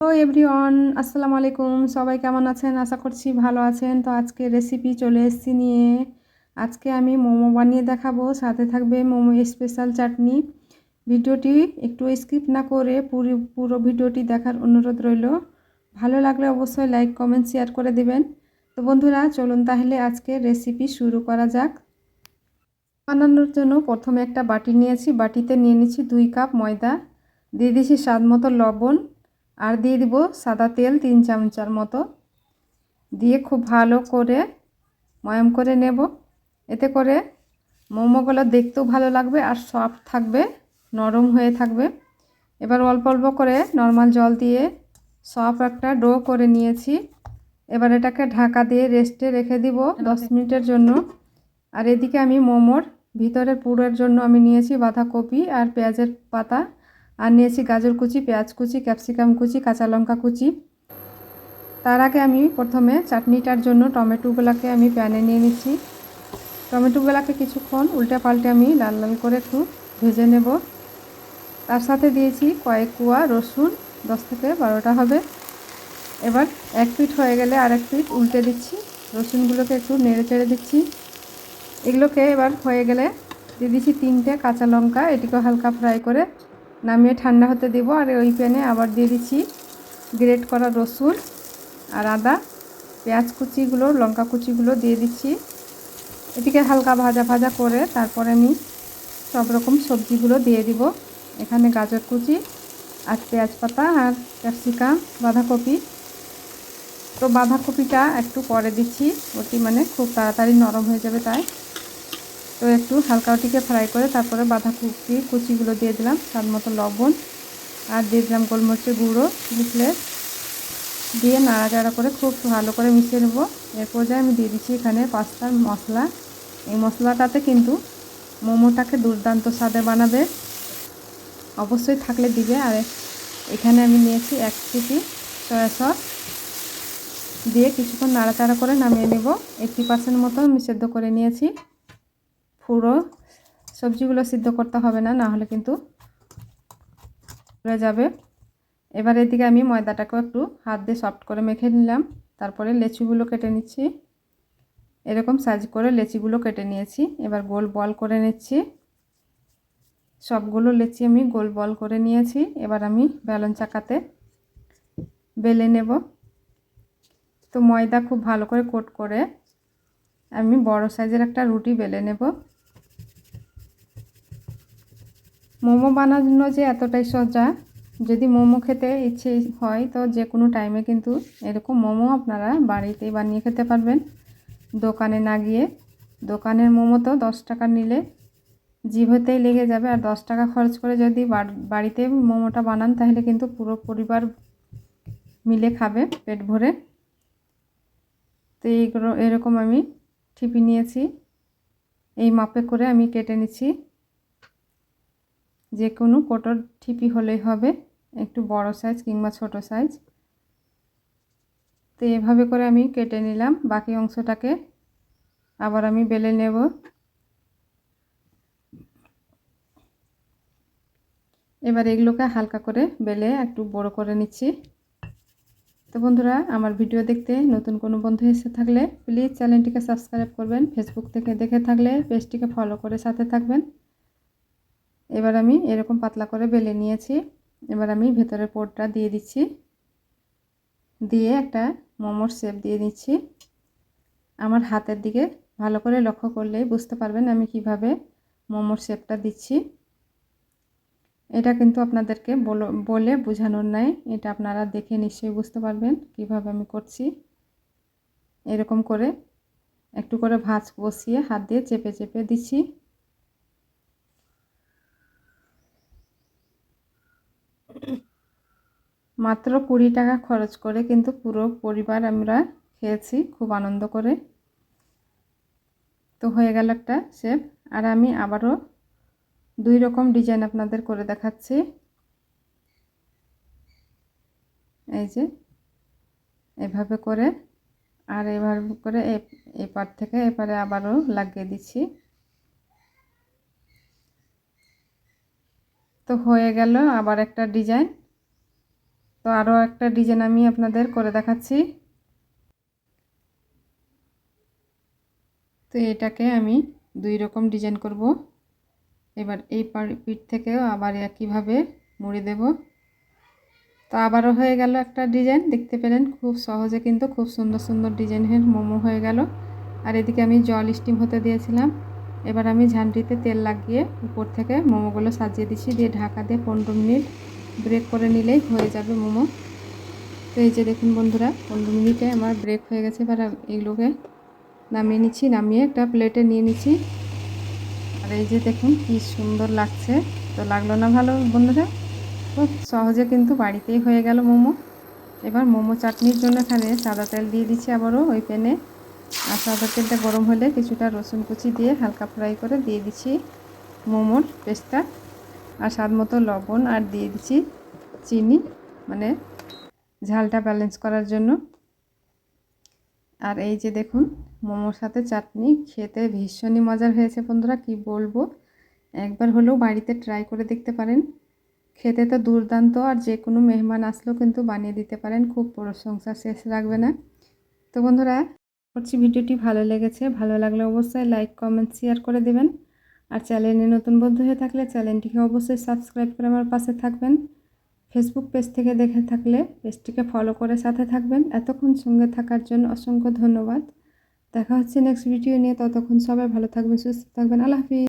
Hello everyone আসসালামু আলাইকুম সবাই কেমন আছেন? আশা করছি ভালো আছেন। তো আজকে রেসিপি চলে এসেছি নিয়ে। আজকে আমি মোমো বানিয়ে দেখাবো। সাথে থাকবে মোমো স্পেশাল চাটনি। ভিডিওটি একটু স্কিপ না করে পুরো পুরো ভিডিওটি দেখার অনুরোধ রইল। ভালো লাগলে অবশ্যই লাইক কমেন্ট শেয়ার করে দেবেন। তো বন্ধুরা, চলুন তাহলে আজকে রেসিপি শুরু করা যাক। বানানোর জন্য প্রথমে একটা বাটি নিয়েছি। বাটিতে নিয়ে নিচ্ছি দুই কাপ ময়দা। দিয়ে দিয়েছি স্বাদ মতো লবণ। আর দিয়ে দিব সাদা তেল তিন চামচার মতো। দিয়ে খুব ভালো করে ময়াম করে নেব। এতে করে মোমোগুলো দেখতেও ভালো লাগবে আর সফট থাকবে, নরম হয়ে থাকবে। এবার অল্প অল্প করে নর্মাল জল দিয়ে সফট একটা ডো করে নিয়েছি। এবার এটাকে ঢাকা দিয়ে রেস্টে রেখে দিব দশ মিনিটের জন্য। আর এদিকে আমি মোমোর ভিতরের পুরের জন্য আমি নিয়েছি বাঁধাকপি আর পেঁয়াজের পাতা। আর নিয়েছি গাজর কুচি, পেঁয়াজ কুচি, ক্যাপসিকাম কুচি, কাঁচা লঙ্কা কুচি। তার আগে আমি প্রথমে চাটনিটার জন্য টমেটোগুলোকে আমি প্যানে নিয়ে নিচ্ছি। টমেটোগুলোকে কিছুক্ষণ উল্টে পাল্টে আমি লাল লাল করে একটু ভেজে নেব। তার সাথে দিয়েছি কয়েক কুয়া রসুন, দশ থেকে বারোটা হবে। এবার এক পিট হয়ে গেলে আর এক পিট উল্টে দিচ্ছি। রসুনগুলোকে একটু নেড়ে চেড়ে দিচ্ছি। এগুলোকে এবার হয়ে গেলে দিয়ে দিচ্ছি তিনটে কাঁচা লঙ্কা এটিকে হালকা ফ্রাই করে নামিয়ে ঠান্ডা হতে দেবো আর ওই প্যানে আবার দিয়ে দিচ্ছি গ্রেট করা রসুন আর আদা, পেঁয়াজ কুচিগুলো, লঙ্কা কুচিগুলো দিয়ে দিচ্ছি। এটিকে হালকা ভাজা ভাজা করে তারপরে আমি সব রকম সবজিগুলো দিয়ে দিব। এখানে গাজর কুচি আর পেঁয়াজ পাতা আর ক্যাপসিকাম, বাঁধাকপি। তো বাঁধাকপিটা একটু পরে দিচ্ছি ওটি মানে খুব তাড়াতাড়ি নরম হয়ে যাবে তাই। তো একটু হালকা ওটিকে ফ্রাই করে তারপরে বাঁধাকপি কুচিগুলো দিয়ে দিলাম স্বাদ মতো লবণ আর দিয়ে দিলাম গোলমরিচের গুঁড়ো চিলি দিয়ে নাড়াচাড়া করে খুব ভালো করে মিশিয়ে নেব। এর পর্যায়ে আমি দিয়ে দিচ্ছি এখানে পাস্তার মশলা। এই মশলাটাতে কিন্তু মোমোটাকে দুর্দান্ত স্বাদে বানাবে। অবশ্যই থাকলে দিবে। আর এখানে আমি নিয়েছি এক কেজি সয়া সস। দিয়ে কিছুক্ষণ নাড়াচাড়া করে নামিয়ে নেব। এইটটি পার্সেন্ট মতো আমি সেদ্ধ করে নিয়েছি। পুরো সবজিগুলো সিদ্ধ করতে হবে না না হলে কিন্তু হয়ে যাবে। এবার এদিকে আমি ময়দাটাকেও একটু হাত দিয়ে সফট করে মেখে নিলাম। তারপরে লেচুগুলো কেটে নিচ্ছি। এরকম সাইজ করে লেচিগুলো কেটে নিয়েছি। এবার গোল বল করে নিচ্ছি। সবগুলো লেচি আমি গোল বল করে নিয়েছি। এবার আমি বেলন চাকাতে বেলে নেব। তো ময়দা খুব ভালো করে কোট করে আমি বড় সাইজের একটা রুটি বেলে নেব। মোমো বানানো যে এতটাই সজা, যদি মোমো খেতে ইচ্ছে হয়, তো যে কোনো টাইমে কিন্তু এরকম মোমো আপনারা বাড়িতেই বানিয়ে খেতে পারবেন। দোকানে না গিয়ে, দোকানের মোমো তো দশ টাকা নিলে জিভতেই লেগে যাবে। আর দশ টাকা খরচ করে যদি বাড়িতে মোমোটা বানান, তাহলে কিন্তু পুরো পরিবার মিলে খাবে পেট ভরে। তো এইগুলো, এরকম আমি ঠিপি নিয়েছি। এই মাপে করে আমি কেটে নিচ্ছি। যে কোনো কোটোর ঠিপি হলেই হবে, একটু বড় সাইজ কিংবা ছোট সাইজ তো এভাবে করে আমি কেটে নিলাম, বাকি অংশটাকে আবার আমি বেলে নেব। এবার এগুলোকে হালকা করে বেলে একটু বড় করে নিচ্ছি। তো বন্ধুরা, আমার ভিডিও দেখতে নতুন কোনো বন্ধু এসে থাকলে প্লিজ চ্যানেলটিকে সাবস্ক্রাইব করবেন। ফেসবুক থেকে দেখে থাকলে পেজটিকে ফলো করে সাথে থাকবেন। এবার আমি এরকম পাতলা করে বেলে নিয়েছি। এবার আমি ভেতরের পোরটা দিয়ে দিচ্ছি। দিয়ে একটা মোমোর শেপ দিয়ে দিচ্ছি। আমার হাতের দিকে ভালো করে লক্ষ্য করলেই বুঝতে পারবেন আমি কীভাবে মোমোর শেপটা দিচ্ছি। এটা কিন্তু আপনাদেরকে বলে বোঝানোর নাই। এটা আপনারা দেখে নিশ্চয়ই বুঝতে পারবেন কীভাবে আমি করছি। এরকম করে একটু করে ভাঁজ বসিয়ে হাত দিয়ে চেপে চেপে দিচ্ছি। মাত্র কুড়ি টাকা খরচ করে কিন্তু পুরো পরিবার আমরা খেয়েছি, খুব আনন্দ করে। তো হয়ে গেল একটা শেপ আর আমি আবারও দুই রকম ডিজাইন আপনাদের করে দেখাচ্ছি। এই যে, এভাবে করে আর এভাবে করে এপার থেকে এপারে আবারও লাগিয়ে দিচ্ছি। তো হয়ে গেল আবার একটা ডিজাইন তো আরও একটা ডিজাইন আমি আপনাদের করে দেখাচ্ছি। তো এটাকে আমি দুই রকম ডিজাইন করব। এবার এই পিঠ থেকেও আবার একইভাবে মুড়ে দেব। তো আবারও হয়ে গেল একটা ডিজাইন। দেখতে পেলেন খুব সহজে কিন্তু খুব সুন্দর সুন্দর ডিজাইনের মোমো হয়ে গেল। আর এদিকে আমি জল স্টিম হতে দিয়েছিলাম। এবার আমি ঝান্ডিতে তেল লাগিয়ে উপর থেকে মোমোগুলো সাজিয়ে দিচ্ছি। দিয়ে ঢাকা দিয়ে পনেরো মিনিট ব্রেক করে নিলেই হয়ে যাবে মোমো। তো এই যে দেখুন বন্ধুরা, পনেরো মিনিটে আমার ব্রেক হয়ে গেছে, এবার এগুলোকে নামিয়ে নিচ্ছি, নামিয়ে একটা প্লেটে নিয়ে নিচ্ছি। আর এই যে দেখুন কি সুন্দর লাগছে, তো লাগল না ভালো বন্ধুরা? খুব সহজে কিন্তু বাড়িতেই হয়ে গেল মোমো। এবার মোমো চাটনির জন্য এখানে সাদা তেল দিয়ে দিচ্ছি আবারও ওই প্যানে আর সাদা তেলটা গরম হলে কিছুটা রসুন কুচি দিয়ে হালকা ফ্রাই করে দিয়ে দিচ্ছি মোমোর পেস্টটা। আর স্বাদ মতো লবণ আর দিয়ে দিচ্ছি চিনি মানে ঝালটা ব্যালেন্স করার জন্য। আর এই যে দেখুন, মোমোর সাথে চাটনি খেতে ভীষণই মজার হয়েছে বন্ধুরা, কি বলব? একবার হলেও বাড়িতে ট্রাই করে দেখতে পারেন। খেতে তো দুর্দান্ত আর যে কোনো মেহমান আসলেও কিন্তু বানিয়ে দিতে পারেন, খুব প্রশংসা শেষ রাখবে না। তো বন্ধুরা, করছি ভিডিওটি, ভালো লেগেছে, ভালো লাগলে অবশ্যই লাইক কমেন্ট শেয়ার করে দেবেন। আর চ্যানেলে নতুন বন্ধু হয়ে থাকলে চ্যানেলটিকে অবশ্যই সাবস্ক্রাইব করে আমার পাশে থাকবেন। ফেসবুক পেজ থেকে দেখে থাকলে পেজটিকে ফলো করে সাথে থাকবেন। এতক্ষণ সঙ্গে থাকার জন্য অসংখ্য ধন্যবাদ। দেখা হচ্ছে নেক্সট ভিডিও নিয়ে। ততক্ষণ সবাই ভালো থাকবেন, সুস্থ থাকবেন। আল্লাহ হাফিজ।